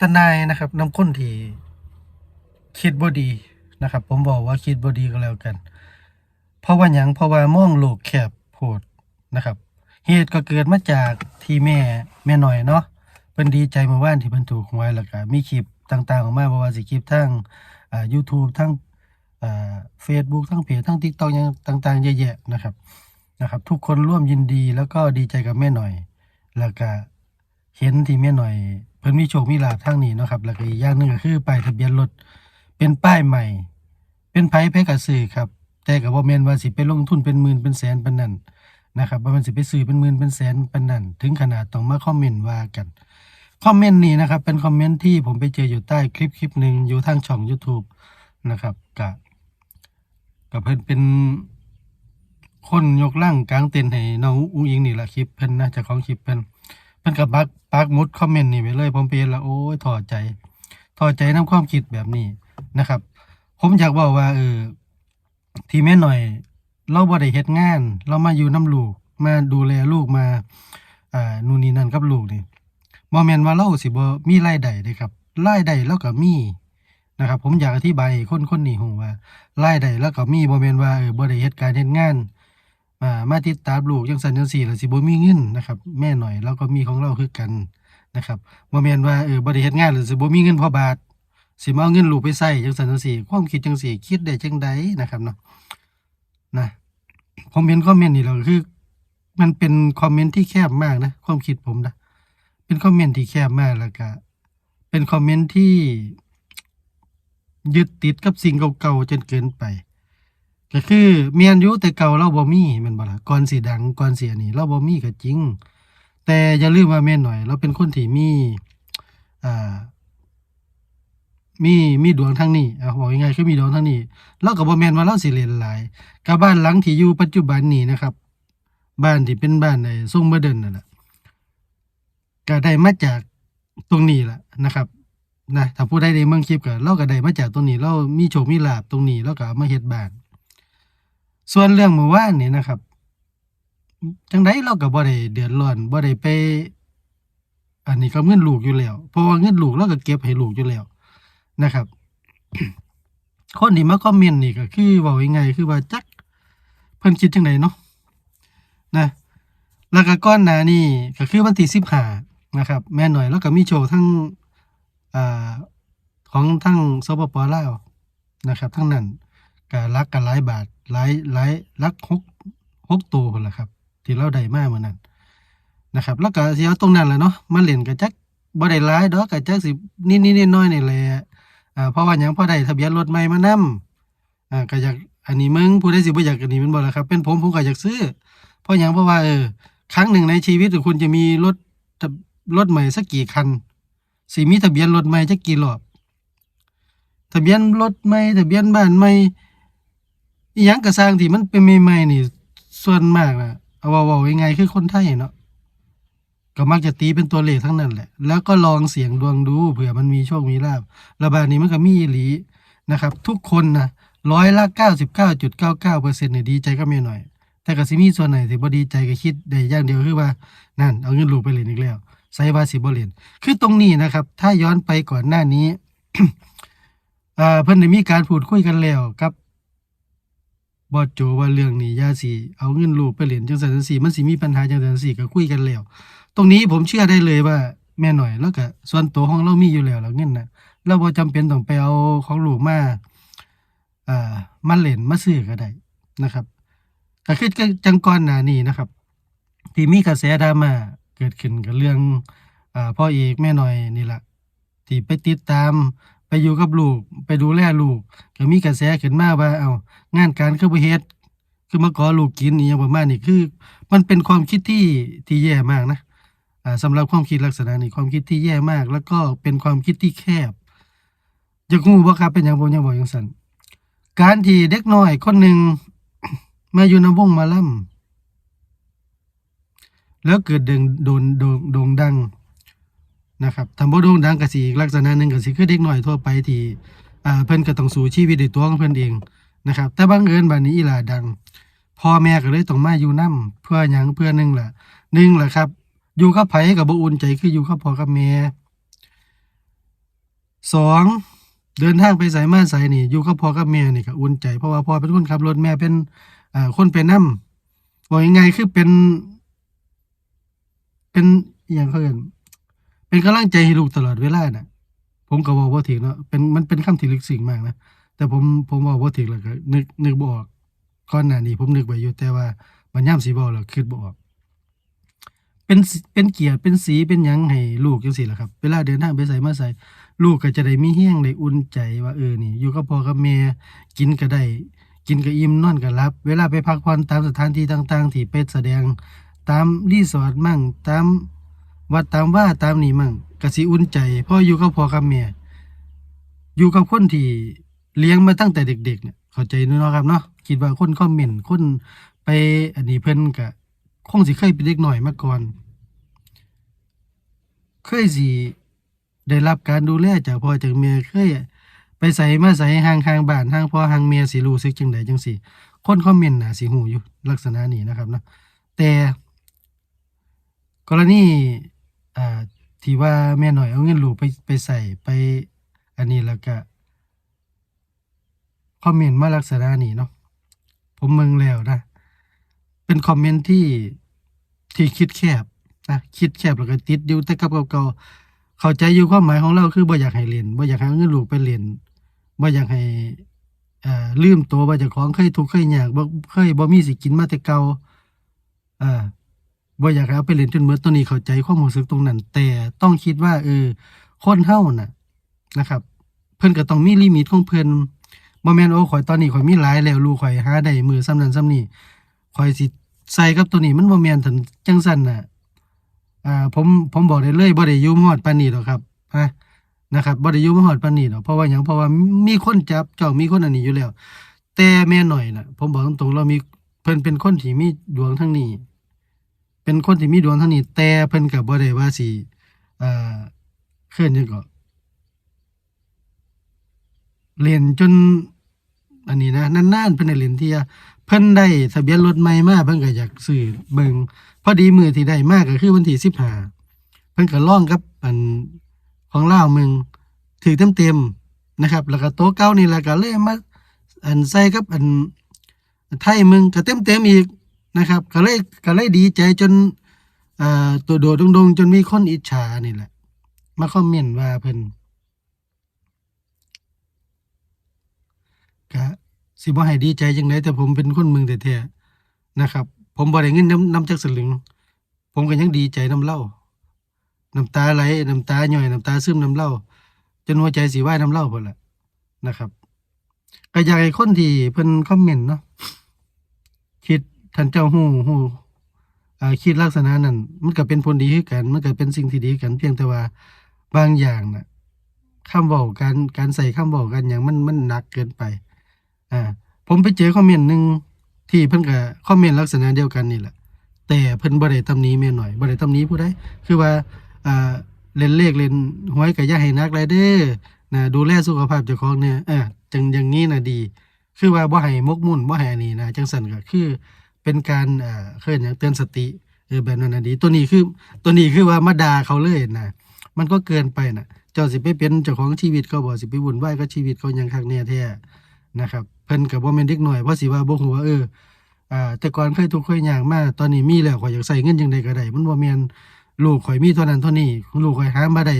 ทนายนะครับน้ำคนที่คิดบ่ดีนะครับ ผมบอกว่าคิดบ่ดีก็แล้วกัน เพราะว่าหยังเพราะว่ามองโลกแคบโพดนะครับเหตุก็เกิดมาจากที่แม่แม่หน่อยเนาะเพิ่นดีใจเมื่อวานที่เพิ่นถูกหวยแล้วก็มีคลิปต่างๆออกมาบ่ว่าสิคลิปทั้งอ่า YouTube ทั้งอ่า Facebook ทั้งเพจทั้ง TikTok หยังต่างๆเยอะแยะนะครับนะครับ ทุกคนร่วมยินดีแล้วก็ดีใจกับแม่หน่อย แล้วก็เห็นที่แม่หน่อย พิ่นมีโชคมีลาภทางนี้เนาะครับแล้วก็อีกอย่างหนึงก็คือป้ายทะเบียนรถเป็นป้ายใหม่ เป็นไผไผก็ซื้อครับ แต่ก็บ่แม่นว่าสิไปลงทุนเป็นหมื่นเป็นแสนปานนั้นนะครับบ่แม่นสิไปซื้อเป็นหมื่นเป็นแสนปานนั้นถึงขนาดต้องมาคอมเมนต์ว่ากันคอมเมนต์นี้นะครับเป็นคอมเมนต์ที่ผมไปเจออยู่ใต้คลิปคลิปหนึ่งอยู่ทางช่อง YouTube นะครับกับกับเพิ่นเป็นคนยกล่างกลางเต็นท์ให้น้องอุ้งอิงนี่แหละคลิปเพิ่นนะเจ้าของคลิปเพิ่น เพิ่นกับปักปักมุดคอมเมนต์นี่ไปเลยผมไปเห็นล้วโอ้ยถอดใจถอดใจนํความคิดแบบนี้นะครับ ผมอยากบอกว่าเออที่แม่หน่อย เราบ่ได้เฮ็ดงาน เรามาอยู่น้ำลูก มาดูแลลูกมาอ่านู่นนี่นั่นกับลูกนี่บ่แม่นว่าเราสิบ่มีรายได้เด้ครับรายได้เราก็มีนะครับ ผมอยากอธิบายให้คนคนนี้ฮู้ว่ารายได้เราก็มีบ่แม่นว่าเออบ่ได้เฮ็ดการเฮ็ดงาน อ่ามาติดตามลูกจังซั่นจังซี่ล้วสิบ่มีเงินนะครับ แม่หน่อยเราก็มีของเราคือกันนะครับบ่แม่นว่าเออบ่ได้เฮ็ดงานแล้วสิบ่มีเงินพอบาทสิมาเอาเงินลูกไปใช้จังซั่นจังซี่ความคิดจังซี่คิดได้จังใดนะครับเนาะนะผมเห็นคอมเมนต์นี่แล้วก็คือ มันเป็นคอมเมนต์ที่แคบมากนะ ความคิดผมนะเป็นคอมเมนต์ที่แคบมากแล้วก็เป็นคอมเมนต์ที่ยึดติดกับสิ่งเก่าๆจนเกินไป ก็คือเมียนยูแต่เก่าเราบ่มีแม่นบ่ล่ะก่อนสิดังก่อนสิอันนี้เราบ่มีก็จริง แต่อย่าลืมว่าแม่นหน่อย เราเป็นคนที่มีอ่ามีมีดวงทางนี้อะบอกง่ายๆคือมีดวงทางนี้เราก็บ่แม่นว่าเราสิเล่นหลายกับบ้านหลังที่อยู่ปัจจุบันนี้นะครับ บ้านที่เป็นบ้านในทรงโมเดิร์นนั่นแหละก็ได้มาจากตรงนี้แหละนะครับนะถ้าผู้ใดได้เมืองคลิปก็เราก็ได้มาจากตรงนี้ เรามีโชคมีลาบตรงนี้เราก็เอามาเฮ็ดบ้าน ส่วนเรื่องเมื่อวานนี่นะครับ จังไดเราก็บ่ได้เดือดร้อนบ่ได้ไป อันนี้ก็เงินลูกอยู่แล้วเพราะว่าเงินลูกเราก็เก็บให้ลูกอยู่แล้วนะครับ คนที่มาคอมเมนต์นี่ก็คือเว้าง่ายๆคือว่าจักเพิ่นคิดจังไดเนาะนะแล้วก็ก้อนหนานี่ก็คือวันที่สิบห้านะครับ แม่หน่อยแล้วก็มีโชว์ทั้งอ่าของทั้งสปปลาวนะครับ ทั้งนั้นก็รักกันหลายบาท หลายหลายรักหกหกตัวคนละครับ ที่เราได้มาเมื่อนั้นนะครับ แล้วก็เสิเอาตรงนั้นแหละเนาะมาเล่นกับจักบ่ได้หลายดอกก็จักสินิดๆน้อยนี่แหละอ่าเพราะว่าหยังพอได้ทะเบียนรถใหม่มานำอ่าก็อยากอันนี้มึงผู้ใดสิบ่อยากอันนี้มันบ่ล่ะครับ เป็นผมผมก็อยากซื้อ เพราะหยังเพราะว่าเออครั้งหนึ่งในชีวิตคุณจะมีรถรถใหม่สักกี่คันสิมีทะเบียนรถใหม่จักกี่รอบทะเบียนรถใหม่ทะเบียนบ้านใหม่ อีหยังก็สร้างที่มันเป็นใหม่ๆนี่ ส่วนมากนะเอาเว้าๆยังไงคือคนไทยเนาะก็มักจะตีเป็นตัวเลขทั้งนั้นแหละ แล้วก็ลองเสี่ยงดวงดูเผื่อมันมีโชค มีลาภระบาดนี้มันก็มีอีหลีนะครับ ทุกคนนะร้อยละเก้าสิบเก้าจุดเก้าเก้าเปอร์เซ็นต์เนี่ยดีใจก็ไม่หน่อย แต่ก็สิมีส่วนไหนที่บ่ดีใจก็คิดได้อย่างเดียวคือว่า นั่น เอาเงินลูกไปเล่นอีกแล้วใส่ว่าสิบ่เล่นคือตรงนี้นะครับ ถ้าย้อนไปก่อนหน้านี้อ่าเพิ่นได้มีการพูดคุยกันแล้วกับ บอโจว่าเรื่องนี้ย่าสิเอาเงินลูกไปเล่นจังซั่นจังซี่มันสิมีปัญหาจังซั่นจังซี่ก็คุยกันแล้ว ตรงนี้ผมเชื่อได้เลยว่า แม่หน่อยแล้วก็ส่วนตัวของเรามีอยู่แล้วแล้วเงินน่ะเราบ่จำเป็นต้องไปเอาของลูกมาอ่ามาเล่นมาซื้อก็ได้นะครับก็คือจังก่อนหน้านี้นะครับ ที่มีกระแสดราม่าเกิดขึ้นกับเรื่องอ่าพ่อเอกแม่หน่อยนี่แหละที่ไปติดตาม ไปอยู่กับลูก ไปดูแลลูกก็มีกระแสขึ้นมาว่าเอางานการคือบ่เฮ็ดคือมาขอลูกกินอีหยังประมาณนี้คือ มันเป็นความคิดที่ที่แย่มากนะอ่าสำหรับความคิดลักษณะนี้ความคิดที่แย่มาก แล้วก็เป็นความคิดที่แคบอยากรู้บ่ครับเป็นหยังผมยังบอกจังซั่นการที่เด็กน้อยคนหนึ่งมาอยู่ในวงมาล่ำแล้วเกิดเด่งโดนโด่งโด่งดัง นะครับทำบ่โด่งดังก็สิอีกลักษณะหนึ่งก็สิคือเด็กน้อยทั่วไปที่อ่าเพิ่นก็ต้องสู้ชีวิตด้วยตัวของเพิ่นเองนะครับ แต่บังเอิญบัดนี้อีหลาดังพ่อแม่ก็เลยต้องมาอยู่นํเพื่อหยังเพื่อหนึงล่ะหนึ่งล่ะครับ อยู่กับไผก็บ่อุ่นใจคืออยู่กับพ่อกับแม่สองเดินทางไปไสมาไสนี่อยู่กับพ่อกับแม่นี่ก็อุ่นใจเพราะว่าพ่อเป็นคนขับรถแม่เป็นอ่าคนไปนำบอกยังไงคือเป็น เป็นอย่างเขาเรียก เป็นกำลังใจให้ลูกตลอดเวลาน่ะ ผมก็บอกว่าถึงเนาะเป็นมันเป็นคำที่ลึกซึ้งมากนะแต่ผมผมบอกว่าถึงแล้วก็นึกนึกบ่ออกก่อนหน้านี้ผมนึกไว้อยู่แต่ว่ามันย่ำสิบอกแล้วคิดบ่ออกเป็นเป็นเกียรติเป็นสีเป็นหยังให้ลูกจังซี่ล่ะครับ เวลาเดินทางไปไสมาไสลูกก็จะได้มีแฮงได้อุ่นใจว่าเออนี่ อยู่กับพ่อกับแม่กินก็ได้ กินก็อิ่มนอนก็หลับ เวลาไปพักผ่อนตามสถานที่ต่าง ๆ ที่ไปแสดง ตามรีสอร์ทมั่งตาม วัดตามว่าตามนี่มั่งก็สิอุ่นใจพราะอยู่กับพ่อกับแม่อยู่กับคนที่เลี้ยงมาตั้งแต่เด็กๆเนี่ยเข้าใจเนาะครับเนาะคิดว่าคนคอมเมนต์คนไปอันนี้เพิ่นก็คงสิเคยเป็นเด็กหน่อยมาก่อน เคยสิได้รับการดูแลจากพ่อจากแม่เคยไปใส่มาใส่ห่างๆบ้านห่างพ่อห่างแม่สิรู้สึกจังไดจังซี่คนคอมเมนต์น่ะสิฮู้อยู่ลักษณะนี้นะครับเนาะแต่กรณี อ่าที่ว่าแม่หน้อยเอาเงินหลูกไปไปใส่ไป อันนี้แล้วก็คอมเมนต์มาลักษณะนี้เนาะผมเมืองแล้วนะ เป็นคอมเมนต์ที่ที่คิดแคบนะคิดแคบแล้วก็ติดอยู่แต่กับเก่าๆเข้าใจอยู่ความหมายของเราคือบ่อยากให้เรียนบ่อยากให้เอาเงินลูกไปเรียนบ่อยากให้อ่าลืมตัวว่าเจ้าของเคยทุกข์เคยยากบ่เคยบ่มีสิกินมาแต่เก่าอ่า บ่อยากเอาไปเล่นจนเบิดตัวนี้เข้าใจความรู้สึกตรงนั้น แต่ต้องคิดว่า เออ คนเฮาน่ะ นะครับ เพิ่นก็ต้องมีลิมิตของเพิ่นบ่แม่นโอ้ข่อยตอนนี้ข่อยมีหลายแล้วลูกข่อยหาได้มือส่ำนั้นส่ำนี้ข่อยสิใส่กับตัวนี้มันบ่แม่นถึงจังซั่นน่ะอ่าผมผมบอกได้เลยบ่ได้อยู่ฮอดปานนี้ดอกครับนะนะครับบ่ได้อยู่มาฮอดปานนี้ดอกเพราะว่าหยังเพราะว่ามีคนจับจ้องมีคนอันนี้อยู่แล้ว แต่แม่หน้อยน่ะ ผมบอกตรงๆเรามีเพิ่นเป็นคนที่มีดวงทางนี้ เป็นคนที่มีดวงเท่านี้ แต่เพิ่นก็บ่ได้ว่าสิเอ่อเคิ้นยังก็เล่นจน อันนี้นะนานๆเพิ่นได้เล่นเที่เพิ่นได้ทะเบียนรถใหม่มาเพิ่นก็อยากซื้อเบิ่งพอดีมือที่ได้มากก็คือวันที่15เพิ่นก็ลองกับอันของเลามึงถือเต็มๆนะครับ แล้วก็โต๊ะเก่านี่แหละก็เลยมาอันใส่กับอันไทยมึงก็เต็มๆอีก นะครับ ก็เลยก็เลยดีใจจนตัวโดดดงๆ จนมีคนอิจฉานี่แหละ มาคอมเมนต์ว่าเพิ่นก็สิบ่ให้ดีใจจังไดแต่ผมเป็นคนเมืองแท้ๆนะครับ ผมบ่ได้เงินน้ำน้ำจักสลึง ผมก็ยังดีใจน้ำเล่าน้ำตาไหลน้ำตาย่อยน้ำตาซึมน้ำเล่าจนหัวใจสิวายน้ำเล่าพุ่นละนะครับก็อยากให้คนที่เพิ่นคอมเมนต์เนาะคิด ท่านเจ้าฮู้ฮู้คิดลักษณะนั้นมันก็เป็นผลดีคือกัน มันก็เป็นสิ่งที่ดีกัน เพียงแต่ว่าบางอย่างน่ะคำเว้าการการใส่คำเว้ากันหยังมันมันหนักเกินไป อ่า ผมไปเจอคอมเมนต์หนึ่งที่เพิ่นก็คอมเมนต์ลักษณะเดียวกันนี่แหละ แต่เพิ่นบ่ได้ตำหนิแม่หน่อยบ่ได้ตำหนิผู้ใดคือว่าอ่าเล่นเลขเล่นหวยก็อย่าให้นักหลยเด้อนะดูแลสุขภาพเจ้าของเนี่ยเออจังอย่างนี้นะดี คือว่าบ่ให้มกมุ่นบ่ให้นนี้นะจังซั่นก็คือ เป็นการเอ่อเคิ้นหยังเตือนสติเออแบบนั้นนะดี ตัวนี้คือตัวนี้คือว่ามาด่าเขาเลยนะมันก็เกินไปนะเจ้าสิไปเป็นเจ้าของชีวิตเขาบ่สิไปวุ่นวายกับชีวิตเขายังคักแน่แท้นะครับเพิ่นก็บ่แม่นเด็กน้อยเพราะสิว่าบ่ฮู้ว่าเอออ่าแต่ก่อนเคยทุกข์เคยยากมาตอนนี้มีแล้วข่อยอยากใช้เงินจังไดก็ได้มันบ่แม่นลูกข่อยมีเท่านั้นเท่านี้ลูกข่อยหามาได้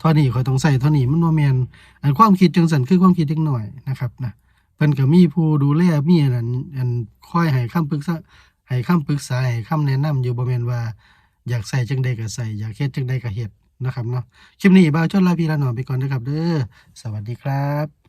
เท่านี้ข่อยต้องใช้เท่านี้มันบ่แม่นอันความคิดจังซั่นคือความคิดเด็กหน้อยนะครับนะ พิ่นก็มีผู้ดูแลมีอันนั้นอันคอยให้คำปรึกษาให้คำปรึกษาให้คำแนะนำอยู่บ่แม่นว่า อยากใส่จังใดก็ใส่อยากเฮ็ดจังใดก็เฮ็ดนะครับเนาะคลิปนี้บ่าวชนลาพี่ลาน้องไปก่อนนะครับเด้อสวัสดีครับ